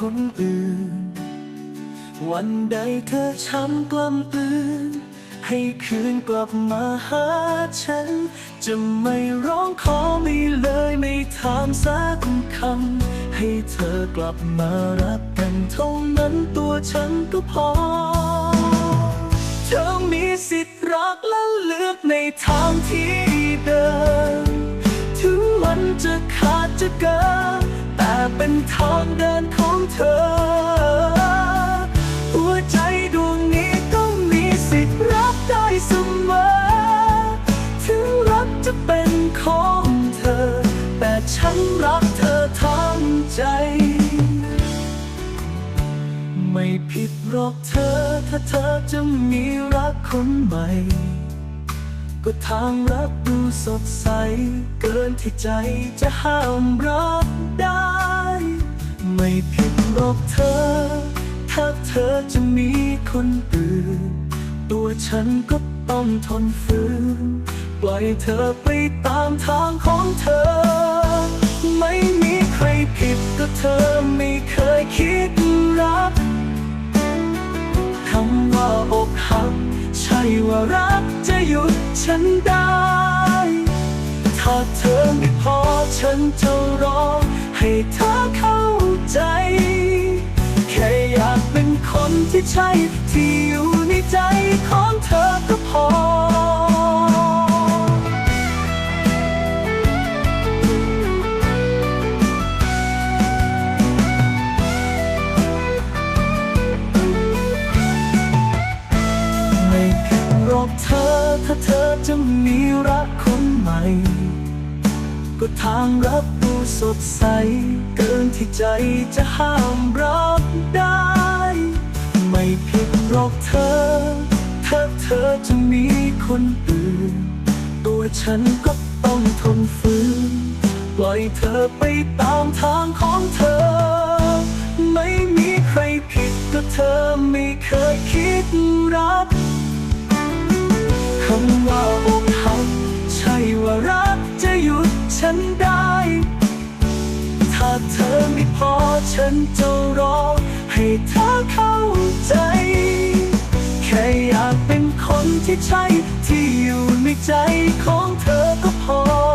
คนอื่น วันใดเธอช้ำกล้ำปืน ให้คืนกลับมาหาฉัน จะไม่ร้องขอไม่เลยไม่ถามสักคำ ให้เธอกลับมารักกันเท่านั้นตัวฉันก็พอ เธอมีสิทธิ์รักและเลือกในทางที่เดิน ถึงมันจะขาดจะเกิน เป็นทางเดินของเธอ หัวใจดวงนี้ต้องมีสิทธิ์รับได้เสมอ ถึงรักจะเป็นของเธอ แต่ฉันรักเธอทั้งใจ ไม่ผิดหรอกเธอ ถ้าเธอจะมีรักคนใหม่ ก็ทางรักดูสดใส เกินที่ใจจะห้ามรักได้ ไม่ผิดหรอกเธอ ถ้าเธอจะมีคนอื่น ตัวฉันก็ต้องทนฝืน ปล่อยเธอไปตามทางของเธอ ไม่มีใครผิดก็เธอไม่เคยคิดรักคำว่าอกหัก ใช่ว่ารักจะหยุดฉันได้ ถ้าเธอไม่พอฉันจะรอให้เธอเข้าใจ แค่อยากเป็นคนที่ใช่ที่อยู่ในใจของเธอก็พอ เธอถ้าเธอจะมีรักคนใหม่ ก็ทางรับดูสดใส เกินที่ใจจะห้ามรับได้ ไม่ผิดหรอกเธอ ถ้าเธอจะมีคนอื่น ตัวฉันก็ต้องทนฝืนปล่อยเธอไปตามทางของเธอ ไม่มีใครผิดก็เธอไม่เคยคิดรัก เธอไม่พอฉันจะรอให้เธอเข้าใจ แค่อยากเป็นคนที่ใช่ที่อยู่ในใจของเธอก็พอ